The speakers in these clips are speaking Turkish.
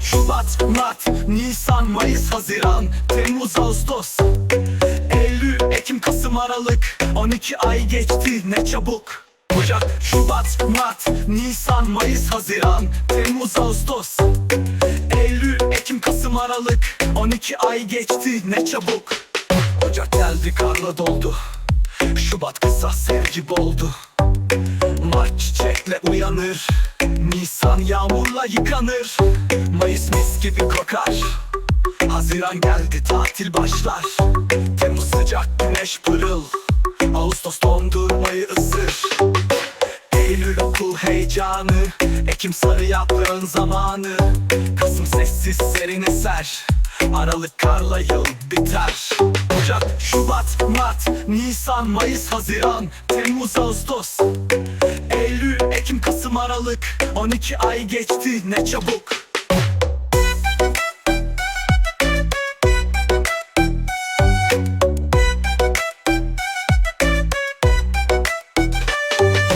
Şubat, Mart, Nisan, Mayıs, Haziran Temmuz, Ağustos. Eylül, Ekim, Kasım, Aralık. 12 ay geçti ne çabuk Ocak, Şubat, Mart, Nisan, Mayıs, Haziran Temmuz, Ağustos. Eylül, Ekim, Kasım, Aralık. 12 ay geçti ne çabuk Ocak geldi karla doldu. Şubat kısa sevgi boldu. Mart çiçekle uyanır Nisan yağmurla yıkanır. Mayıs mis gibi kokar. Haziran geldi tatil başlar. Temmuz sıcak güneş pırıl. Ağustos dondurmayı ısır. Eylül okul heyecanı. Ekim sarı yaprağın zamanı. Kasım sessiz serin eser. Aralık karla yıl biter. Ocak, Şubat, Mart, Nisan, Mayıs, Haziran Temmuz, Ağustos Aralık 12 ay geçti ne çabuk.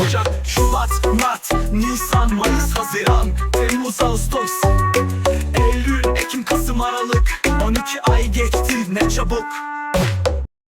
Ocak, Şubat, Mart, Nisan, Mayıs, Haziran Temmuz, Ağustos. Eylül, Ekim, Kasım, Aralık 12 ay geçti ne çabuk